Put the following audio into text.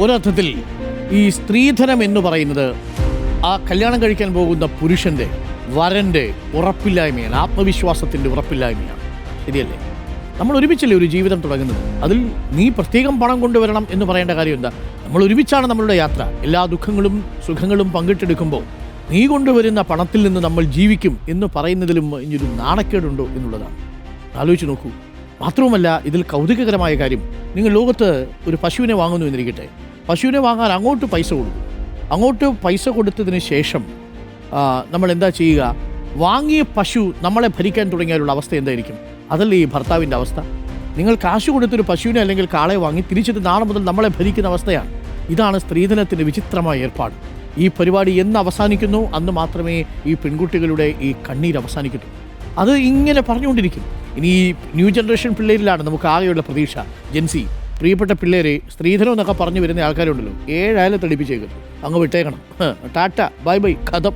ഒരർത്ഥത്തിൽ ഈ സ്ത്രീധനം എന്ന് പറയുന്നത് ആ കല്യാണം കഴിക്കാൻ പോകുന്ന പുരുഷന്റെ വരന്റെ ഉറപ്പില്ലായ്മയാണ് ആത്മവിശ്വാസത്തിന്റെ ഉറപ്പില്ലായ്മയാണ്. ശരിയല്ലേ? നമ്മൾ ഒരുമിച്ചല്ലേ ഒരു ജീവിതം തുടങ്ങുന്നത്? അതിൽ നീ പ്രത്യേകം പണം കൊണ്ടുവരണം എന്ന് പറയേണ്ട കാര്യം എന്താ? നമ്മൾ ഒരുമിച്ചാണ് നമ്മളുടെ യാത്ര. എല്ലാ ദുഃഖങ്ങളും സുഖങ്ങളും പങ്കിട്ടെടുക്കുമ്പോൾ നീ കൊണ്ടുവരുന്ന പണത്തിൽ നിന്ന് നമ്മൾ ജീവിക്കും എന്ന് പറയുന്നതിലും ഇനിയൊരു നാണക്കേടുണ്ടോ എന്നുള്ളതാണ്. ആലോചിച്ച് നോക്കൂ. മാത്രവുമല്ല ഇതിൽ കൗതുകകരമായ കാര്യം നിങ്ങൾ ലോകത്ത് ഒരു പശുവിനെ വാങ്ങുന്നു എന്നിരിക്കട്ടെ. പശുവിനെ വാങ്ങാൻ അങ്ങോട്ട് പൈസ കൊടുക്കും അങ്ങോട്ട് പൈസ കൊടുത്തതിന് ശേഷം നമ്മൾ എന്താ ചെയ്യുക? വാങ്ങിയ പശു നമ്മളെ ഭരിക്കാൻ തുടങ്ങിയാലുള്ള അവസ്ഥ എന്തായിരിക്കും? അതല്ലേ ഈ ഭർത്താവിന്റെ അവസ്ഥ. നിങ്ങൾ കാശ് കൊടുത്തൊരു പശുവിനെ അല്ലെങ്കിൽ കാളെ വാങ്ങി തിരിച്ചിട്ട് നാളെ മുതൽ നമ്മളെ ഭരിക്കുന്ന അവസ്ഥയാണ്. ഇതാണ് സ്ത്രീധനത്തിന്റെ വിചിത്രമായ ഏർപ്പാട്. ഈ പരിപാടി എന്ന് അവസാനിക്കുന്നു. അന്ന് മാത്രമേ ഈ പെൺകുട്ടികളുടെ ഈ കണ്ണീർ അവസാനിക്കൂ അത് ഇങ്ങനെ പറഞ്ഞുകൊണ്ടിരിക്കും. ഇനി ഈ ന്യൂ ജനറേഷൻ പിള്ളേരിലാണ് നമുക്ക് ആകെയുള്ള പ്രതീക്ഷ. ജെൻസി പ്രിയപ്പെട്ട പിള്ളേരെ സ്ത്രീധനം എന്നൊക്കെ പറഞ്ഞു വരുന്ന ആൾക്കാരുണ്ടല്ലോ. ഏഴായാലും തെളിപ്പിച്ചേക്കും. അങ്ങ് വിട്ടേക്കണം. ടാറ്റ ബൈ ബൈ കഥം.